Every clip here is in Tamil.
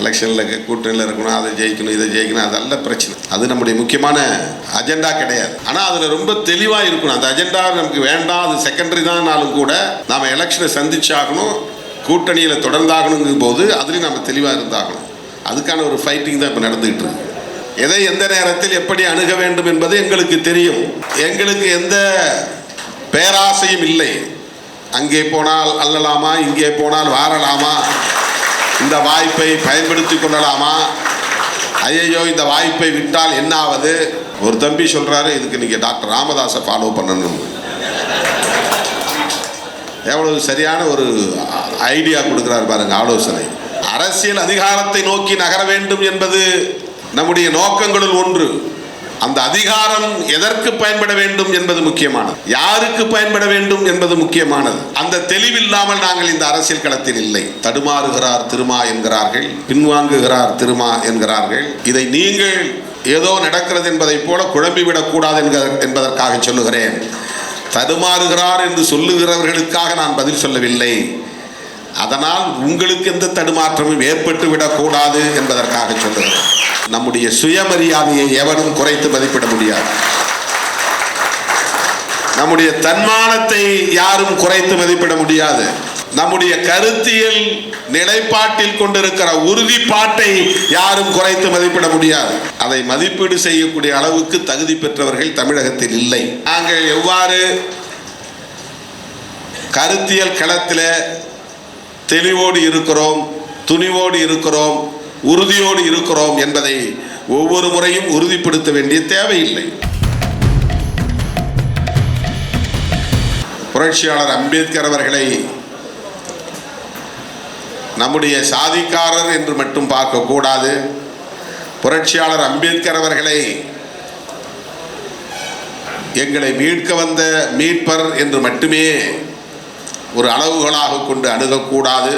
எலெக்ஷனில் கூட்டணியில் இருக்கணும் அதை ஜெயிக்கணும் இதை ஜெயிக்கணும் அதல்ல பிரச்சனை. அது நம்முடைய முக்கியமான அஜெண்டா கிடையாது. ஆனால் அதில் ரொம்ப தெளிவாக இருக்கணும். அந்த அஜெண்டா நமக்கு வேண்டாம் அது செகண்டரி தான்னாலும் கூட நாம் எலெக்ஷனை சந்திச்சாகணும் கூட்டணியில் தொடர்ந்தாகணுங்கும் போது அதுலேயும் நம்ம தெளிவாக இருந்தாகணும். அதுக்கான ஒரு ஃபைட்டிங் தான் இப்போ நடந்துகிட்டு இருக்கு. எதை எந்த நேரத்தில் எப்படி அணுக வேண்டும் என்பது எங்களுக்கு தெரியும். எங்களுக்கு எந்த பேராசையும் இல்லை. அங்கே போனால் அல்லலாமா இங்கே போனால் வாரலாமா இந்த வாய்ப்பை பயன்படுத்தி கொள்ளலாமா? ஐயையோ இந்த வாய்ப்பை விட்டால் என்ன ஆவது ஒரு தம்பி சொல்கிறாரு இதுக்கு நீங்கள் டாக்டர் ராமதாஸை ஃபாலோ பண்ணணும் எவ்வளவு சரியான ஒரு ஐடியா கொடுக்குறாரு பாருங்க ஆலோசனை. அரசியல் அதிகாரத்தை நோக்கி நகர வேண்டும் என்பது நம்முடைய நோக்கங்களுள் ஒன்று. அந்த அதிகாரம் எதற்கு பயன்பட வேண்டும் என்பது முக்கியமானது? யாருக்கு பயன்பட வேண்டும் என்பது முக்கியமானது? அந்த தெளிவில்லாமல் நாங்கள் இந்த அரசியல் களத்தில் இல்லை. தடுமாறுகிறார் திருமா என்கிறார்கள் பின்வாங்குகிறார் திருமா என்கிறார்கள். இதை நீங்கள் ஏதோ நடக்கிறது என்பதைப் போல குழம்பிவிடக்கூடாது என்பதற்காக சொல்லுகிறேன். தடுமாறுகிறார் என்று சொல்லுகிறவர்களுக்காக நான் பதில் சொல்லவில்லை. அதனால் உங்களுக்கு எந்த தடுமாற்றமும் ஏற்பட்டு விடக்கூடாது என்பதற்காக சொல்லுகிறேன். நம்முடைய சுயமரியாதையை எவனும் குறைத்து மதிப்பிட முடியாது. நம்முடைய தன்மானத்தை யாரும் குறைத்து மதிப்பிட முடியாது. நம்முடைய கருத்தியல் நிலைப்பாட்டில் கொண்டிருக்கிற உறுதிப்பாட்டை யாரும் குறைத்து மதிப்பிட முடியாது. அதை மதிப்பீடு செய்யக்கூடிய அளவுக்கு தகுதி பெற்றவர்கள் தமிழகத்தில் இல்லை. நாங்கள் எவ்வாறு கருத்தியல் களத்தில் தெளிவோடு இருக்கிறோம் துணிவோடு இருக்கிறோம் உறுதியோடு இருக்கிறோம் என்பதை ஒவ்வொரு முறையும் உறுதிப்படுத்த வேண்டிய தேவையில்லை. புரட்சியாளர் அம்பேத்கர் அவர்களை நம்முடைய சாதிக்காரர் என்று மட்டும் பார்க்கக்கூடாது புரட்சியாளர் அம்பேத்கர் அவர்களை எங்களை மீட்க வந்த மீட்பர் என்று மட்டுமே ஒரு அளவுகளாக கொண்டு அணுகக்கூடாது.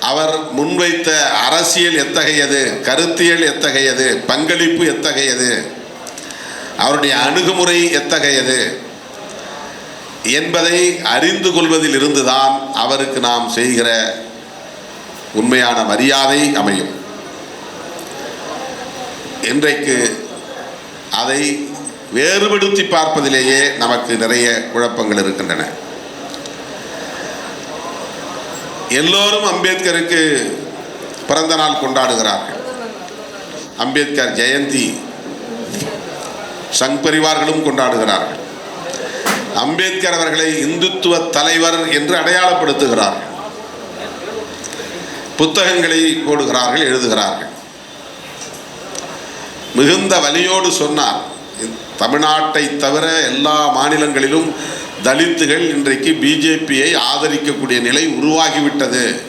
அவர் முன்வைத்த அரசியல் எத்தகையது கருத்தியல் எத்தகையது பங்களிப்பு எத்தகையது அவருடைய அணுகுமுறை எத்தகையது என்பதை அறிந்து கொள்வதில் இருந்துதான் அவருக்கு நாம் செய்கிற உண்மையான மரியாதை அமையும். இன்றைக்கு அதை வேறுபடுத்தி பார்ப்பதிலேயே நமக்கு நிறைய குழப்பங்கள் இருக்கின்றன. எல்லோரும் அம்பேத்கருக்கு பிறந்த நாள் கொண்டாடுகிறார்கள். அம்பேத்கர் ஜெயந்தி சங் பரிவார்களும் கொண்டாடுகிறார்கள். அம்பேத்கர் அவர்களை இந்துத்துவ தலைவர் என்று அடையாளப்படுத்துகிறார்கள். புத்தகங்களை போடுகிறார்கள் எழுதுகிறார்கள். மிகுந்த வலியோடு சொன்னார் தமிழ்நாட்டை தவிர எல்லா மாநிலங்களிலும் தலித்துகள் இன்றைக்கு பிஜேபியை ஆதரிக்கக்கூடிய நிலை உருவாகிவிட்டது.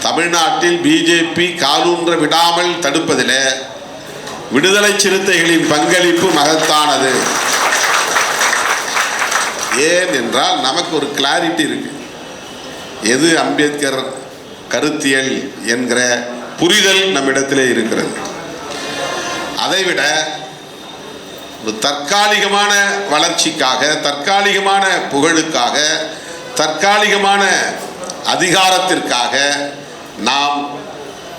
தமிழ்நாட்டில் பிஜேபி காலூன்ற விடாமல் தடுப்பதில் விடுதலை சிறுத்தைகளின் பங்களிப்பு மகத்தானது. ஏன் என்றால் நமக்கு ஒரு கிளாரிட்டி இருக்கு. எது அம்பேத்கர் கருத்தியல் என்கிற புரிதல் நம்மிடத்திலே இருக்கிறது. அதைவிட ஒரு தற்காலிகமான வளர்ச்சிக்காக தற்காலிகமான புகழுக்காக தற்காலிகமான அதிகாரத்திற்காக நாம்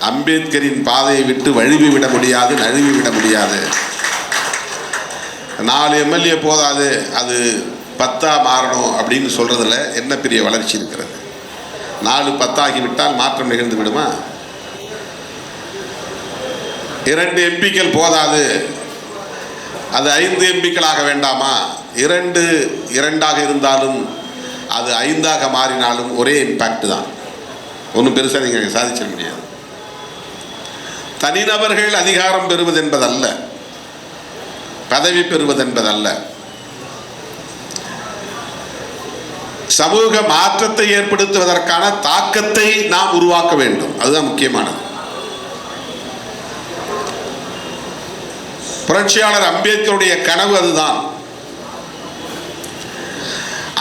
அம்பேத்கரின் பாதையை விட்டு வழுவி விட முடியாது நழுவி விட முடியாது. நாலு எம்எல்ஏ போதாது அது பத்தா மாறணும் அப்படின்னு சொல்கிறதுல என்ன பெரிய வளர்ச்சி இருக்கிறது? நாலு பத்தாகிவிட்டால் மாற்றம் நிகழ்ந்து விடுமா? இரண்டு எம்பிக்கள் போதாது அது ஐந்து எம்பிக்களாக வேண்டாமா? இரண்டு இரண்டாக இருந்தாலும் அது ஐந்தாக மாறினாலும் ஒரே இம்பேக்ட் தான். ஒன்றும் பெருசாக நீங்கள் சாதிச்சிட முடியாது. தனிநபர்கள் அதிகாரம் பெறுவது என்பதல்ல பதவி பெறுவது என்பதல்ல சமூக மாற்றத்தை ஏற்படுத்துவதற்கான தாக்கத்தை நாம் உருவாக்க வேண்டும். அதுதான் முக்கியமானது. புரட்சியாளர் அம்பேத்கருடைய கனவு அதுதான்.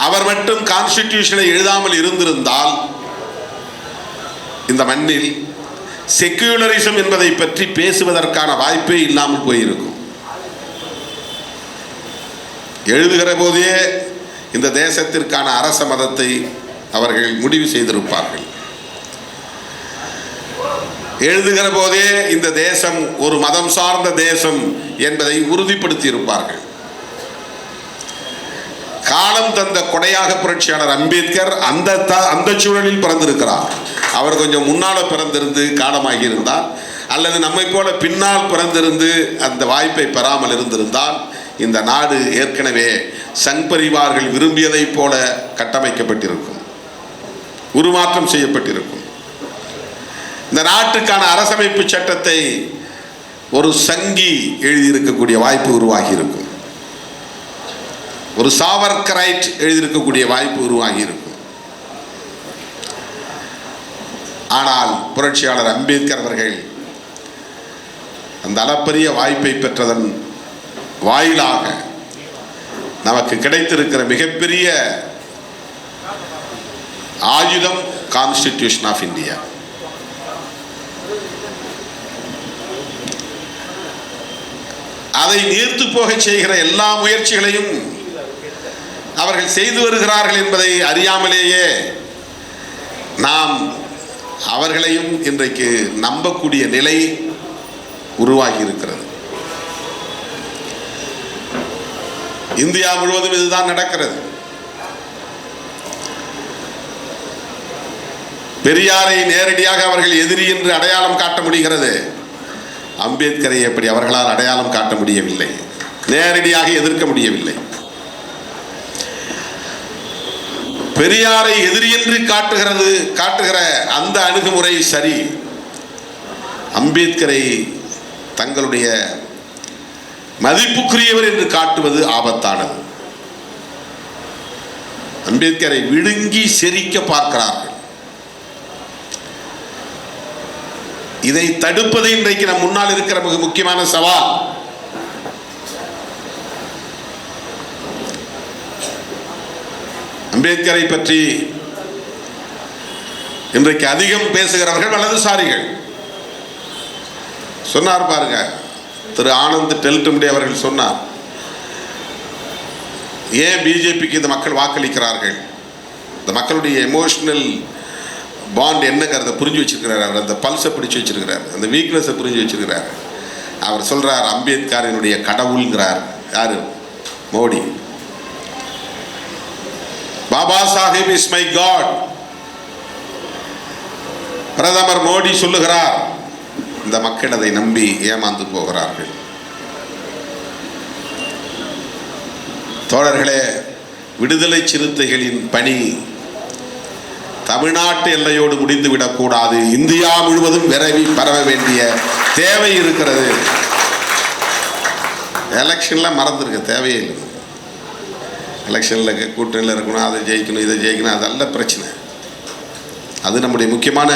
அவர் மட்டும் கான்ஸ்டிடியூஷனை எழுதாமல் இருந்திருந்தால் இந்த மண்ணில் செக்யூலரிசம் என்பதை பற்றி பேசுவதற்கான வாய்ப்பே இல்லாமல் போயிருக்கும். எழுதுகிற போதே இந்த தேசத்திற்கான அரச மதத்தை அவர்கள் முடிவு செய்திருப்பார்கள். எழுதுகிற போதே இந்த தேசம் ஒரு மதம் சார்ந்த தேசம் என்பதை உறுதிப்படுத்தி இருப்பார்கள் காலம் தந்த கொடையாக புரட்சியாளர் அம்பேத்கர் அந்த த- அந்த சூழலில் பிறந்திருக்கிறார். அவர் கொஞ்சம் முன்னால பிறந்திருந்து காலமாகி இருந்தார் அல்லது நம்மை போல பின்னால் பிறந்திருந்து அந்த வாய்ப்பை பெறாமல் இருந்திருந்தால் இந்த நாடு ஏற்கனவே சங் பரிவார்கள் விரும்பியதைப் போல கட்டமைக்கப்பட்டிருக்கும். உருமாற்றம் செய்யப்பட்டிருக்கும். இந்த நாட்டுக்கான அரசமைப்பு சட்டத்தை ஒரு சங்கி எழுதியிருக்கக்கூடிய வாய்ப்பு உருவாகி இருக்கும் ஒரு சாவர்கரைட் எழுதியிருக்கக்கூடிய வாய்ப்பு உருவாகி இருக்கும் ஆனால் புரட்சியாளர் அம்பேத்கர் அவர்கள் அந்த அளப்பரிய வாய்ப்பை பெற்றதன் வாயிலாக நமக்கு கிடைத்திருக்கிற மிகப்பெரிய ஆயுதம் கான்ஸ்டிடியூஷன் ஆஃப் இந்தியா அதை நீர்த்து போகச் செய்கிற எல்லா முயற்சிகளையும் அவர்கள் செய்து வருகிறார்கள் என்பதை அறியாமலேயே நாம் அவர்களையும் இன்றைக்கு நம்பக்கூடிய நிலை உருவாகி இருக்கிறது இந்தியா முழுவதும் இதுதான் நடக்கிறது. பெரியாரை நேரடியாக அவர்கள் எதிரி என்று அடையாளம் காட்ட முடிகிறது. அம்பேத்கரை எப்படி அவர்களால் அடையாளம் காட்ட முடியவில்லை. நேரடியாக எதிர்க்க முடியவில்லை. பெரியாரை எதிரியென்று காட்டுகிறது காட்டுகிற அந்த அணுகுமுறை சரி. அம்பேத்கரை தங்களுடைய மதிப்புக்குரியவர் என்று காட்டுவது ஆபத்தானது. அம்பேத்கரை விழுங்கி செரிக்க பார்க்கிறார்கள். இதை தடுப்பது இன்றைக்கு நம் முன்னால் இருக்கிற மிக முக்கியமான சவால். அம்பேத்கரை பற்றி இன்றைக்கு அதிகம் பேசுகிறவர்கள் வலதுசாரிகள். சொன்னார் பாருங்க திரு ஆனந்த் டெல்டும்டே அவர்கள் சொன்னார் ஏன் பிஜேபிக்கு இந்த மக்கள் வாக்களிக்கிறார்கள்? இந்த மக்களுடைய எமோஷனல் பாண்ட் என்னங்கிறத புரிஞ்சு வச்சிருக்கிறார்? அவர் அந்த பல்ஸை பிடிச்சி வச்சுருக்கிறார். அந்த வீக்னஸை புரிஞ்சு வச்சுருக்கிறார். அவர் சொல்கிறார் அம்பேத்கரினுடைய கடவுள்ங்கிறார். யாரு? Modi. Baba Saheb is my God பிரதமர் மோடி சொல்லுகிறார். இந்த மக்கள் அதை நம்பி ஏமாந்து போகிறார்கள். தோழர்களே விடுதலை சிறுத்தைகளின் பணி தமிழ்நாட்டு எல்லையோடு முடிந்து விடக்கூடாது. இந்தியா முழுவதும் விரைவி பரவ வேண்டிய தேவை இருக்கிறது. எலெக்ஷன்ல மறந்துருக்க தேவையே இல்லை. எலெக்ஷனில் கூட்டணியில் இருக்கணும் அதை ஜெயிக்கணும் இதை ஜெயிக்கணும் அதல்ல பிரச்சனை. அது நம்முடைய முக்கியமான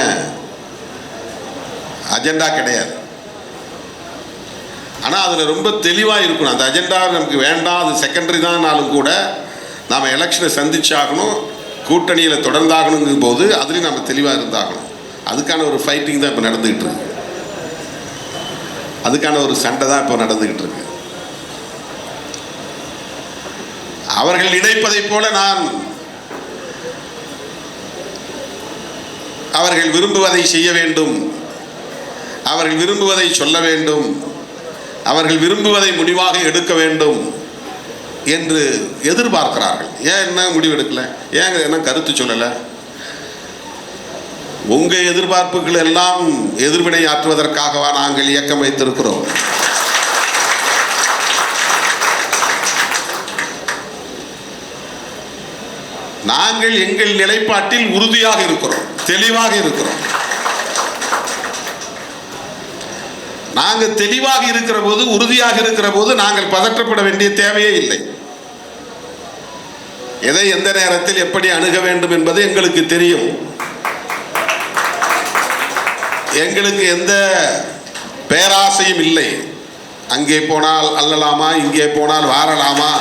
அஜெண்டா கிடையாது. ஆனால் அதில் ரொம்ப தெளிவாக இருக்கணும். அந்த அஜெண்டா நமக்கு வேண்டாம் அது செகண்டரி தான்னாலும் கூட நாம் எலெக்ஷனை சந்திச்சாகணும். கூட்டணியில் தொடர்ந்தாகணுங்கும் போது அதுலேயும் நம்ம தெளிவாக இருந்தாகணும். அதுக்கான ஒரு ஃபைட்டிங் தான் இப்போ நடந்துக்கிட்டு இருக்கு. அதுக்கான ஒரு சண்டை தான் இப்போ நடந்துக்கிட்டு இருக்கு. அவர்கள் நினைப்பதைப் போல நான் அவர்கள் விரும்புவதை செய்ய வேண்டும். அவர்கள் விரும்புவதை சொல்ல வேண்டும். அவர்கள் விரும்புவதை முடிவாக எடுக்க வேண்டும். என்று எதிர்பார்க்கிறார்கள். ஏன் என்ன முடிவெடுக்கலை? ஏங்க என்ன கருத்து சொல்லலை? உங்கள் எதிர்பார்ப்புகள் எல்லாம் எதிர்வினை ஆற்றுவதற்காகவா நாங்கள் இயக்கம் வைத்திருக்கிறோம். நாங்கள் எங்கள் நிலைப்பாட்டில் உறுதியாக இருக்கிறோம். தெளிவாக இருக்கிறோம். நாங்கள் தெளிவாக இருக்கிற போது உறுதியாக இருக்கிற போது நாங்கள் பதற்றப்பட வேண்டிய தேவையே இல்லை. எதை எந்த நேரத்தில் எப்படி அணுக வேண்டும் என்பது எங்களுக்கு தெரியும். எங்களுக்கு எந்த பேராசையும் இல்லை. அங்கே போனால் அல்லலாமா இங்கே போனால் வாரலாமா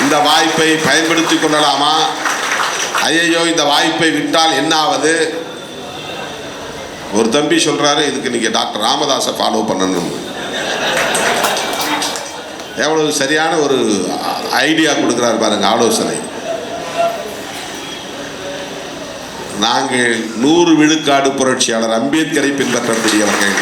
இந்த வாய்ப்பை பயன்படுத்தி கொள்ளலாமா? ஐயையோ இந்த வாய்ப்பை விட்டால் என்ன ஆவது ஒரு தம்பி சொல்றாரு இதுக்கு நீங்க டாக்டர் ராமதாஸை ஃபாலோ பண்ணணும். எவ்வளவு சரியான ஒரு ஐடியா கொடுக்குறாரு பாருங்க ஆலோசனை. நாங்கள் நூறு விழுக்காடு புரட்சியாளர் அம்பேத்கரை பின்பற்றக்கூடியவர்கள்.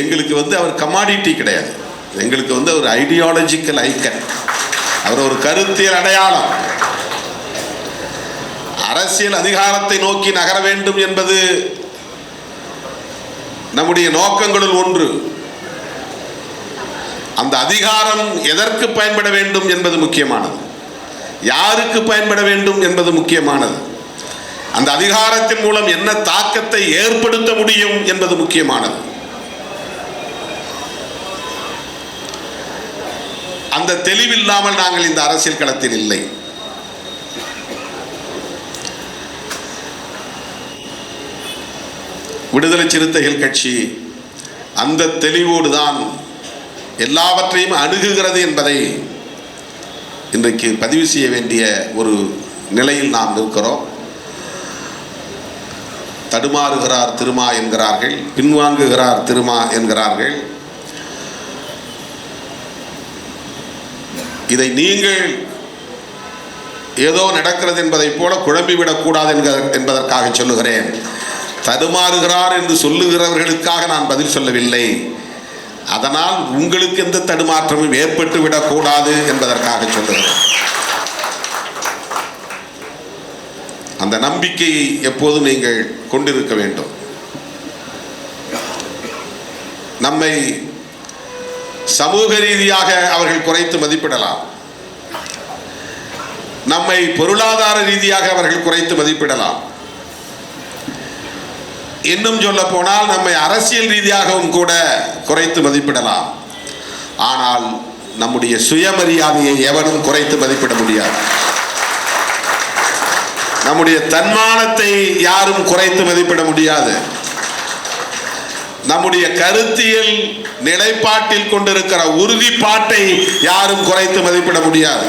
எங்களுக்கு வந்து அவர் கமாடிட்டி கிடையாது. எங்களுக்கு வந்து ஒரு ஐடியாலஜிக்கல் ஐக்கன் அவர் ஒரு கருத்தியல் அடையாளம். அரசியல் அதிகாரத்தை நோக்கி நகர வேண்டும் என்பது நம்முடைய நோக்கங்களுள் ஒன்று. அந்த அதிகாரம் எதற்கு பயன்பட வேண்டும் என்பது முக்கியமானது. யாருக்கு பயன்பட வேண்டும் என்பது முக்கியமானது. அந்த அதிகாரத்தின் மூலம் என்ன தாக்கத்தை ஏற்படுத்த முடியும் என்பது முக்கியமானது. அந்த தெளிவில்லாமல் நாங்கள் இந்த அரசியல் களத்தில் இல்லை. விடுதலை சிறுத்தைகள் கட்சி அந்த தெளிவோடு தான் எல்லாவற்றையும் அணுகுகிறது என்பதை இன்றைக்கு பதிவு செய்ய வேண்டிய ஒரு நிலையில் நாம் இருக்கிறோம் தடுமாறுகிறார் திருமா என்கிறார்கள் பின்வாங்குகிறார் திருமா என்கிறார்கள். இதை நீங்கள் ஏதோ நடக்கிறது என்பதைப் போல குழம்பிவிடக்கூடாது என்க- என்பதற்காக சொல்லுகிறேன். தடுமாறுகிறார் என்று சொல்லுகிறவர்களுக்காக நான் பதில் சொல்லவில்லை. அதனால் உங்களுக்கு எந்த தடுமாற்றமும் ஏற்பட்டு விடக்கூடாது என்பதற்காக சொல்லுகிறேன். அந்த நம்பிக்கையை எப்போதும் நீங்கள் கொண்டிருக்க வேண்டும். நம்மை சமூக ரீதியாக அவர்கள் குறைத்து மதிப்பிடலாம். நம்மை பொருளாதார ரீதியாக அவர்கள் குறைத்து மதிப்பிடலாம். இன்னும் சொல்ல போனால் நம்மை அரசியல் ரீதியாகவும் கூட குறைத்து மதிப்பிடலாம். ஆனால் நம்முடைய சுயமரியாதையை எவனும் குறைத்து மதிப்பிட முடியாது. நம்முடைய தன்மானத்தை யாரும் குறைத்து மதிப்பிட முடியாது. நம்முடைய கருத்தியல் நிலைப்பாட்டில் கொண்டிருக்கிற உறுதிப்பாட்டை யாரும் குறைத்து மதிப்பிட முடியாது.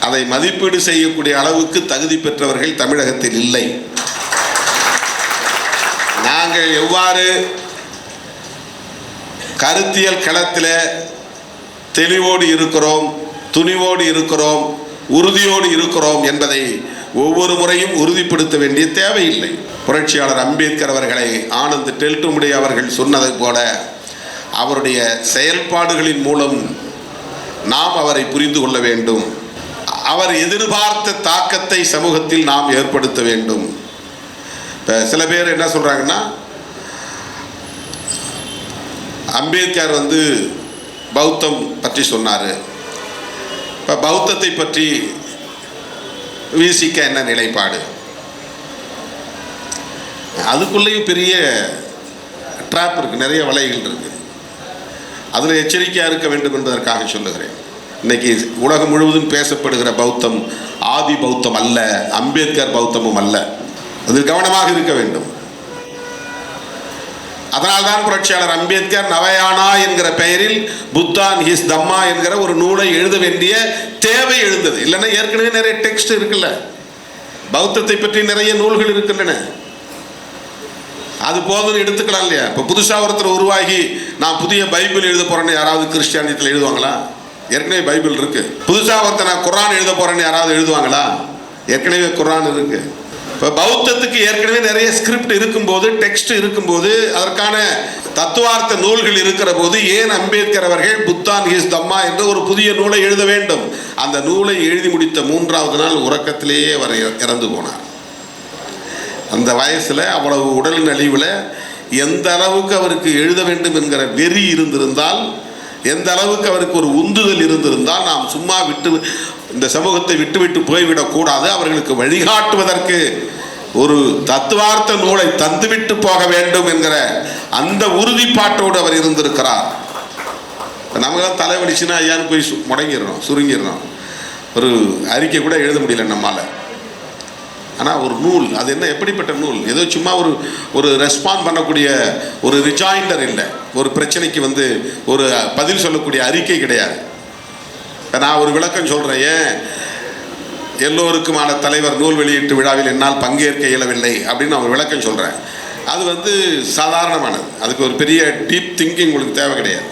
அதை மதிப்பீடு செய்யக்கூடிய அளவுக்கு தகுதி பெற்றவர்கள் தமிழகத்தில் இல்லை. நாங்கள் எவ்வாறு கருத்தியல் களத்தில் தெளிவோடு இருக்கிறோம் துணிவோடு இருக்கிறோம் உறுதியோடு இருக்கிறோம் என்பதை ஒவ்வொரு முறையும் உறுதிப்படுத்த வேண்டிய தேவையில்லை. புரட்சியாளர் அம்பேத்கர் அவர்களை ஆனந்த் டெல்டுமுடி அவர்கள் சொன்னதை போல அவருடைய செயல்பாடுகளின் மூலம் நாம் அவரை புரிந்து கொள்ள வேண்டும். அவர் எதிர்பார்த்த தாக்கத்தை சமூகத்தில் நாம் ஏற்படுத்த வேண்டும். இப்போ சில பேர் என்ன சொல்கிறாங்கன்னா அம்பேத்கர் வந்து பௌத்தம் பற்றி சொன்னார். இப்போ பௌத்தத்தை பற்றி விசிக்க என்ன நிலைப்பாடு? அதுக்குள்ளேயும் பெரிய ட்ராப் இருக்குது நிறைய வலைகள் இருக்குது அதில் எச்சரிக்கையாக இருக்க வேண்டும் என்பதற்காக சொல்லுகிறேன். இன்றைக்கி உலகம் முழுவதும் பேசப்படுகிற பௌத்தம் ஆதி பௌத்தம் அல்ல அம்பேத்கர் பௌத்தமும் அல்ல. அதில் கவனமாக இருக்க வேண்டும். அதனால்தான் புரட்சியாளர் அம்பேத்கர் நவயானா என்கிற பெயரில் புத்தான் ஹிஸ் தம்மா என்கிற ஒரு நூலை எழுத வேண்டிய தேவை எழுந்தது. இல்லைன்னா ஏற்கனவே நிறைய டெக்ஸ்ட் இருக்குல்ல. பௌத்தத்தை பற்றி நிறைய நூல்கள் இருக்கின்றன. அது போதும்னு எடுத்துக்கலாம் இல்லையா? இப்போ புதுசாக ஒருத்தர் உருவாகி நான் புதிய பைபிள் எழுத போகிறேன்னு யாராவது கிறிஸ்டியானியத்தில் எழுதுவாங்களா? ஏற்கனவே பைபிள் இருக்குது புதுசாக ஒருத்தர் நான் குரான் எழுத போகிறேன்னு யாராவது எழுதுவாங்களா? ஏற்கனவே குரான் இருக்குது இப்போ பௌத்தத்துக்கு ஏற்கனவே நிறைய ஸ்கிரிப்ட் இருக்கும்போது டெக்ஸ்ட் இருக்கும்போது அதற்கான தத்துவார்த்த நூல்கள் இருக்கிற போது ஏன் அம்பேத்கர் அவர்கள் புத்தான் ஹிஸ் தம்மா என்ற ஒரு புதிய நூலை எழுத வேண்டும்? அந்த நூலை எழுதி முடித்த மூன்றாவது நாள் உறக்கத்திலேயே அவர் இறந்து போனார். அந்த வயசில் அவ்வளவு உடல் நலிவில் எந்த அளவுக்கு அவருக்கு எழுத வேண்டும் என்கிற வெறி இருந்திருந்தால் எந்த அளவுக்கு அவருக்கு ஒரு உந்துதல் இருந்திருந்தால் நாம் சும்மா விட்டு இந்த சமூகத்தை விட்டுவிட்டு போய்விடக்கூடாது. அவர்களுக்கு வழிகாட்டுவதற்கு ஒரு தத்துவார்த்த நூலை தந்துவிட்டு போக வேண்டும் என்கிற அந்த உறுதிப்பாட்டோடு அவர் இருந்திருக்கிறார். நமக்கு தலைவலிச்சுன்னா ஐயான்னு போய் சு- முடங்கிடுறோம் சுருங்கிடுறோம் ஒரு அறிக்கை கூட எழுத முடியல நம்மால். ஆனால் ஒரு நூல் அது என்ன எப்படிப்பட்ட நூல்? ஏதோ சும்மா ஒரு ஒரு ரெஸ்பாண்ட் பண்ணக்கூடிய ஒரு ரிஜாயிண்டர் இல்லை. ஒரு பிரச்சனைக்கு வந்து ஒரு பதில் சொல்லக்கூடிய அறிக்கை கிடையாது. நான் ஒரு விளக்கம் சொல்கிறேன் ஏன்? எல்லோருக்குமான தலைவர் நூல் வெளியீட்டு விழாவில் என்னால் பங்கேற்க இயலவில்லை அப்படின்னு நான் ஒரு விளக்கம் சொல்கிறேன் அது வந்து சாதாரணமானது. அதுக்கு ஒரு பெரிய டீப் திங்கிங் உங்களுக்கு தேவை கிடையாது.